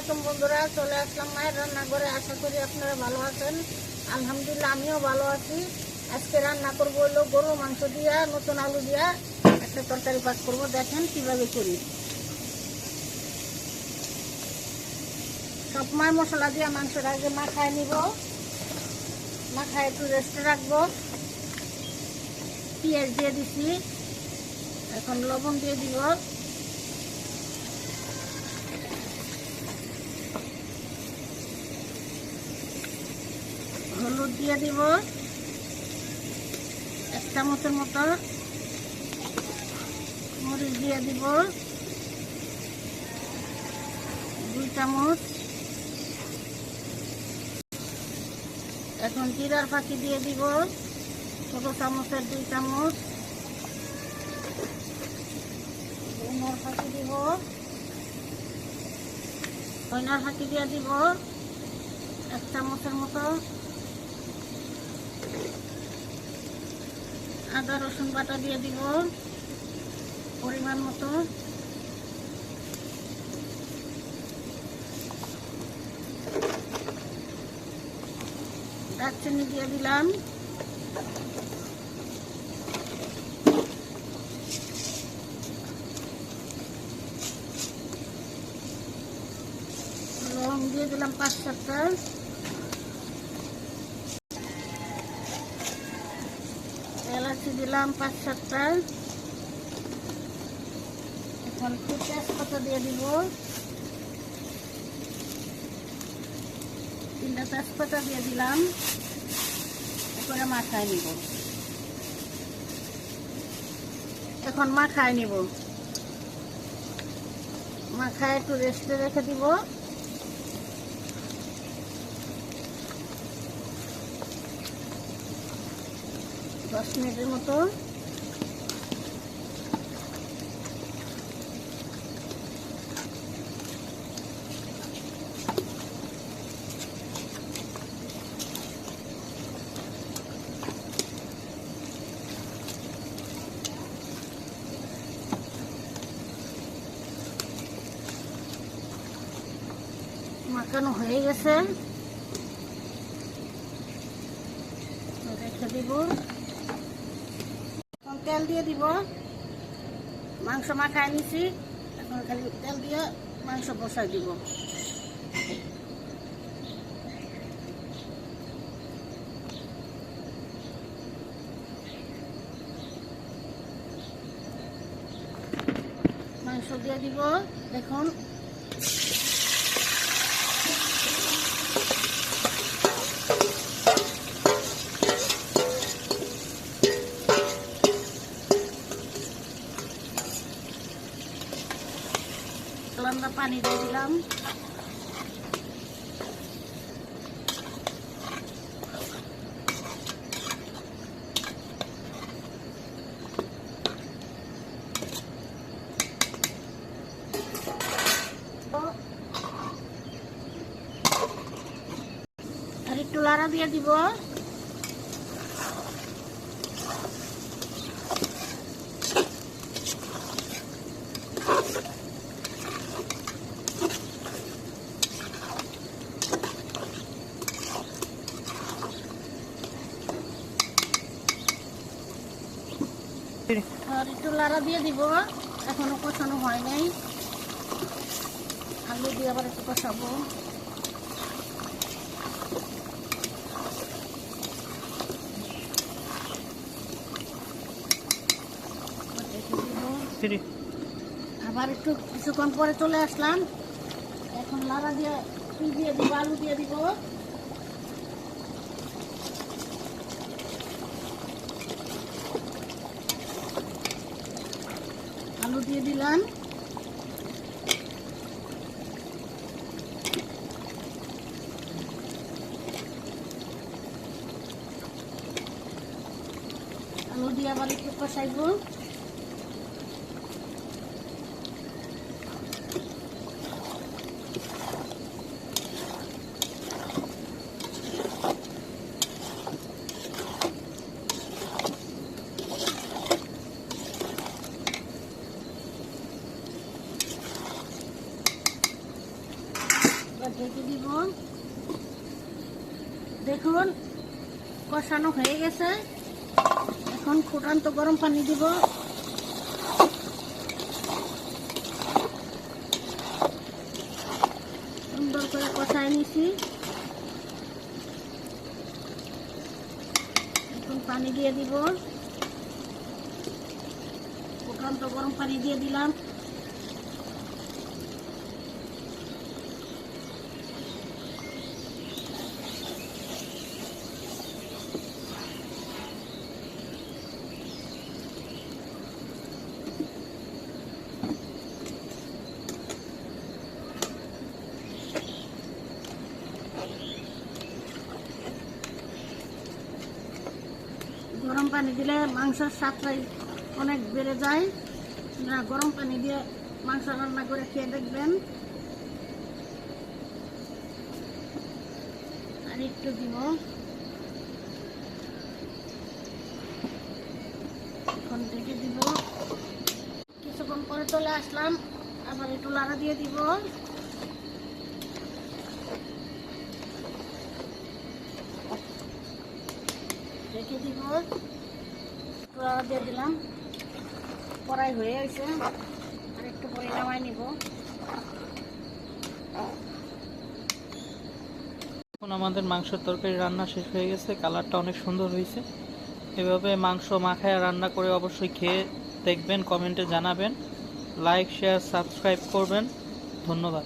আলাইকুম বন্ধুরা, চলে আসলাম মায়ের রান্নাঘরে। আশা করি আপনারা ভালো আছেন। আলহামদুলিল্লাহ, আমিও ভালো আছি। আজকে রান্না করব হলো গরুর মাংস দিয়া, নতুন আলু দিয়া। একটা তরকারি পাক করব, দেখেন কীভাবে করি। সব মায় মশলা দিয়া মাংসটা আগে মাখায় নিব। মাখায় একটু রেস্টে রাখব। পেঁয়াজ দিয়ে দিছি। এখন লবণ দিয়ে দিব। হলুদ দিয়ে দিব। এক চামচের মতো মরিচ দিয়ে দিব। দুই চামচ। এখন জিরার ফাঁকি দিয়ে দিব। ছোট চামচের দুই চামচ। ধনিয়ার ফাঁকি দিব। ধনিয়ার ফাঁকি দিয়ে দিব। এক চামচের মতো আদা, রসুন বাটা দিয়ে দিব পরিমাণ মতো। দারচিনি দিয়ে দিলাম। লং দিয়ে দিলাম পাঁচ সাতটা দিলাম পাঁচ সাতটা। এখন একটু তেজপাতা দিয়ে দিব। তিনটা তেজপাতা দিয়ে দিলাম। এরপরে মাখায় নিব। এখন মাখায় নিব। মাখায় একটু রেস্টে রেখে দিব। দশ মিনিটের মতো। মাখানো হয়ে গেছে। রেখে দিব। তেল দিয়ে দিব। মাংস মাখায় নিছি। এখন খালি তেল দিয়ে মাংস বসাই দিব। মাংস দিয়ে দিব। দেখুন। আমরা পানি দিয়ে দিলাম আর একটু লাড়া দিয়ে দিব আর একটু লাড়া দিয়ে দিব এখনও কষানো হয় নাই। আলু দিয়ে আবার একটু কষাবো। আবার একটু কিছুক্ষণ পরে চলে আসলাম। এখন লাড়া দিয়ে দিয়ে দিব আলু দিয়ে দিব। আলু দিয়ে দিলাম। আলু দিয়ে আবার একটু কষাইবো। ঢেকে দিব। দেখুন, কষানো হয়ে গেছে। এখন ফুটান্ত গরম পানি দিব। সুন্দর করে কষায় নিছি। এখন পানি দিয়ে দিব। ফুটান্ত গরম পানি দিয়ে দিলাম গরম পানি দিলে মাংসের স্বাদটাই অনেক বেড়ে যায়। না গরম পানি দিয়ে মাংস রান্না করে খেয়ে দেখবেন। আর একটু দিব। এখন ঢেকে দিব। কিছুক্ষণ পরে চলে আসলাম। আবার একটু লাড়া দিয়ে দিব। রেখে দিব। দিয়ে দিলাম। হয়ে গেছে। আর একটু পরে নামাই নিব। এখন আমাদের মাংসের তরকারি রান্না শেষ হয়ে গেছে। কালারটা অনেক সুন্দর হয়েছে। এভাবে মাংস মাখায় রান্না করে অবশ্যই খেয়ে দেখবেন, কমেন্টে জানাবেন। লাইক, শেয়ার, সাবস্ক্রাইব করবেন। ধন্যবাদ।